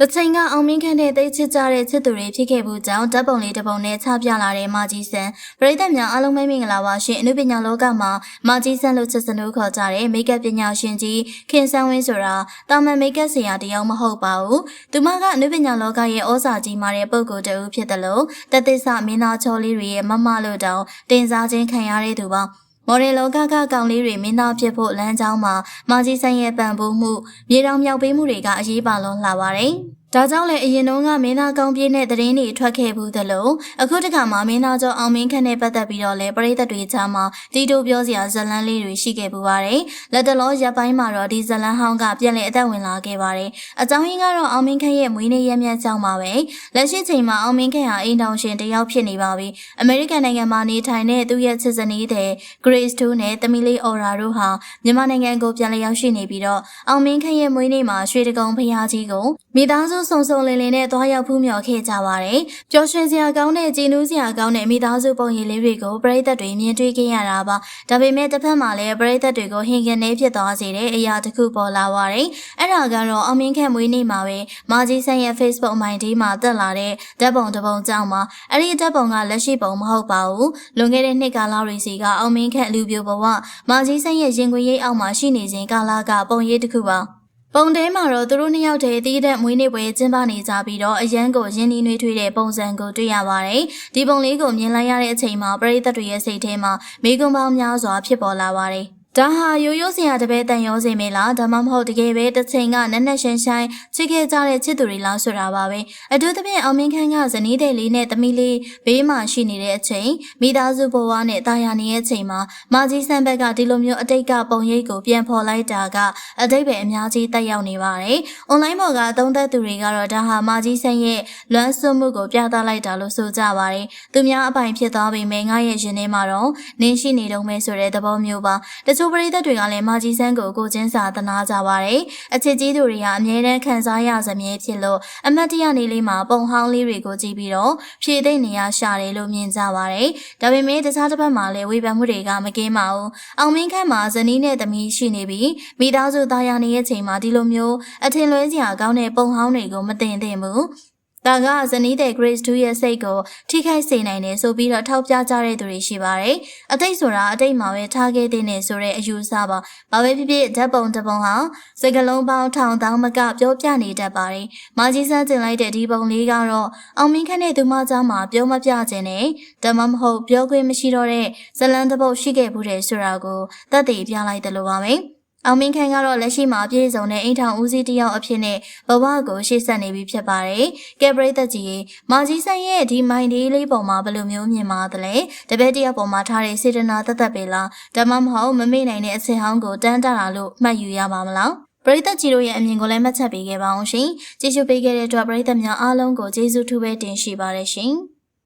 တချိန်ကအောင်မင်းခန့်တဲ့တိတ်ချစ်ကြတဲ့ချစ်သူတွေဖြစ်ခဲ့မှုကြောင့်ဓာတ်ပုံလေးတစ်ပုံနဲ့ချပြလာတဲ့မာကြီးဆန်ပရိသတ်များအားလုံးပဲမင်္ဂလာပါရှင်အနုပညာလောကမှာမာကြီးဆန်လို့ချစ်စနုခေါ်ကြတဲ့မိတ်ကပ်ပညာရှင်ကြီးခင်ဆန်းဝင်းဆိုတာတာမန်မိတ်ကပ်ဆရာတယောက်မဟုတ်ပါဘူးသူမကအနုပညာလောကရဲ့ဩဇာကြီးမာတဲ့ပုံကိုယ်တူဖြစ်တယ်လို့တသစ္စမင်းသားချောလေးတွေရဲ့မမလို့တောင်တင်စားခြင်းခံရတဲ့သူပါ မော်ဒယ်လောကကကောင်လေးတွေမင်းသားဖြစ်ဖို့လမ်းကြောင်းမှာမာကြီးဆိုင်ရဲ့ပံ့ပိုးမှုမြေတောင်မြောက်ပေးမှုတွေကအရေးပါလွန်လှပါတယ်။ ဒါကြောင့်လည်းအရင်တုန်းကမင်းသားကောင်းပြည့်တဲ့သတင်းတွေထွက်ခဲ့ဘူးသလိုအခုတခါမှမင်းသားကျော်အောင်မင်းခန့်နဲ့ပတ်သက်ပြီးတော့လည်းပရိသတ်တွေကြားမှာတီတိုပြောစရာဇလန်းလေးတွေရှိခဲ့ပူပါတယ်။လက်တလောရပ်ပိုင်းမှာတော့ဒီဇလန်းဟောင်းကပြန်လည်အသက်ဝင်လာခဲ့ပါတယ်။အကြောင်းရင်းကတော့အောင်မင်းခန့်ရဲ့မွေးနေ့ရက်မြတ်ကြောင့်ပါပဲ။လက်ရှိချိန်မှာအောင်မင်းခန့်ဟာအိမ်တောင်ရှင်တယောက်ဖြစ်နေပါပြီ။အမေရိကန်နိုင်ငံမှာနေထိုင်တဲ့သူ့ရဲ့ချစ်စနီးတဲ့ Grace 2နဲ့တမီလေး Aura တို့ဟာမြန်မာနိုင်ငံကိုပြန်လည်ရောက်ရှိနေပြီးတော့အောင်မင်းခန့်ရဲ့မွေးနေ့မှာရွှေတကုံဖျားကြီးကိုမိသားစုစုံစုံလင်လင်နဲ့သွားရောက်ဖူးမြော်ခဲ့ကြပါတယ်။ပျော်ရွှင်စရာကောင်းတဲ့ကြည်နူးစရာကောင်းတဲ့မိသားစုပုံရိပ်လေးတွေကိုပရိသတ်တွေမြင်တွေ့ခဲ့ရတာပါ။ဒါပေမဲ့တစ်ဖက်မှာလည်းပရိသတ်တွေကိုဟင်ကန်နေဖြစ်သွားစေတဲ့အရာတစ်ခုပေါ်လာပါတယ်။အဲ့ဒါကတော့အောင်မြင့်ခန့်မွေးနေ့မှာပဲမာကြီးဆန်ရဲ့ Facebook အမိုင်ဒီမှာတက်လာတဲ့ဓာတ်ပုံတစ်ပုံကြောင့်ပါ။အဲ့ဒီဓာတ်ပုံကလက်ရှိပုံမဟုတ်ပါဘူး။လွန်ခဲ့တဲ့နှစ်ကာလတွေစီကအောင်မြင့်ခန့်လူပြိုဘဝမာကြီးဆန်ရဲ့ရင်ခွင်ရိပ်အောက်မှာရှိနေခြင်းကာလကပုံရိပ်တစ်ခုပါ။ ပုံထဲမှာတော့သူတို့နှစ်ယောက်တည်းတီးတဲ့မွေးနေ့ပွဲကျင်းပနေကြပြီးတော့အရန်ကိုရင်းနှီးနှွေးထွေးတဲ့ပုံစံကိုတွေ့ရပါတယ်။ဒီပုံလေးကိုမြင်လိုက်ရတဲ့အချိန်မှာပရိသတ်တွေရဲ့စိတ်ထဲမှာမိကွန်းပေါင်းများစွာဖြစ်ပေါ်လာပါတယ်။ ဒါဟာရိုးရိုးစရာတပည့်တန်ရောစင်မေလားဒါမှမဟုတ်တကယ်ပဲတစ်ချိန်ကနက်နက်ရှင်းရှင်းချစ်ခဲ့ကြတဲ့ချစ်သူတွေလားဆိုတာပါပဲအထူးသဖြင့်အောင်မင်းခန်းကဇနီးတဲ့လေးနဲ့သမီးလေးဘေးမှာရှိနေတဲ့အချိန်မိသားစုဘဝနဲ့တာယာနေတဲ့အချိန်မှာမာကြီးဆန်ဘက်ကဒီလိုမျိုးအတိတ်ကပုံရိပ်ကိုပြန်ဖော်လိုက်တာကအတိတ်ပဲအများကြီးတက်ရောက်နေပါတယ်အွန်လိုင်းပေါ်ကအသုံးသက်သူတွေကတော့ဒါဟာမာကြီးဆန်ရဲ့လွမ်းဆွမှုကိုပြသလိုက်တာလို့ဆိုကြပါတယ်သူများအပိုင်ဖြစ်သွားပေမဲ့ငါရဲ့ရင်ထဲမှာတော့နင်းရှိနေတော့မယ်ဆိုတဲ့သဘောမျိုးပါတချို့ချိုးပရိသတ်တွေကလည်းမာကြီးဆန်းကိုကိုချင်းစာသနာကြပါတယ်။အချစ်ကြီးသူတွေကအမြဲတမ်းခံစားရစမြဲဖြစ်လို့အမတ်တရနေလေးမှာပုံဟောင်းလေးတွေကိုကြည့်ပြီးတော့ဖြည့်သိမ့်နေရရှာတယ်လို့မြင်ကြပါတယ်။ဒါပေမဲ့တခြားတစ်ဖက်မှာလည်းဝေဖန်မှုတွေကမကင်းပါဘူး။အောင်မင်းခန့်မှာဇနီးနဲ့သမီးရှိနေပြီးမိသားစုသားရနေတဲ့အချိန်မှာဒီလိုမျိုးအထင်လွဲစရာကောင်းတဲ့ပုံဟောင်းတွေကိုမတင်သင့်ဘူး။ ဒါကဇနီးတဲ့ Grace 2ရဲ့စိတ်ကိုထိခိုက်စေနိုင်တယ်ဆိုပြီးတော့ထောက်ပြကြတဲ့သူတွေရှိပါတယ်။အတိတ်ဆိုတာအတိတ်မှာပဲထားခဲ့တဲ့နေဆိုတဲ့အယူဆပါ။ဘာပဲဖြစ်ဖြစ်ဓာတ်ပုံတစ်ပုံဟာစကလုံးပေါင်းထောင်တောင်းမကပြောပြနေတတ်ပါတယ်။မာကြီးဆန်းကျင်လိုက်တဲ့ဒီပုံလေးကတော့အောင်မင်းခန့်တဲ့သူမကြားမှာပြောမပြခြင်းနဲ့ဓမ္မမဟုတ်ပြောခွင့်မရှိတော့တဲ့ဇလန်တစ်ပုတ်ရှိခဲ့ဘူးတဲ့ဆိုတာကိုသတ်သိပြလိုက်တယ်လို့ပါပဲ။ အောင်မင်းခန့်ကတော့လက်ရှိမှာပြည့်စုံတဲ့အိမ်ထောင်ဦးစီးတယောက်အဖြစ်နဲ့ဘဝကိုရှေ့ဆက်နေပြီဖြစ်ပါတယ်။ကဲပရိသတ်ကြီးမာကြီးဆိုင်ရဲ့ဒီမိုင်ဒီလေးပုံမှာဘယ်လိုမျိုးမြင်ပါသလဲ။တပည့်တယောက်ပုံမှာထားတဲ့စေတနာသက်သက်ပဲလား။ဒါမှမဟုတ်မမေ့နိုင်တဲ့အစင်ဟောင်းကိုတန်းတတာလို့မှတ်ယူရပါမလား။ပရိသတ်ကြီးတို့ရဲ့အမြင်ကိုလည်းမှတ်ချက်ပေးခဲ့ပါအောင်ရှင်။ကြည့်ရှုပေးခဲ့တဲ့အတွက်ပရိသတ်များအားလုံးကိုကျေးဇူးထူးပဲတင်ရှိပါတယ်ရှင်။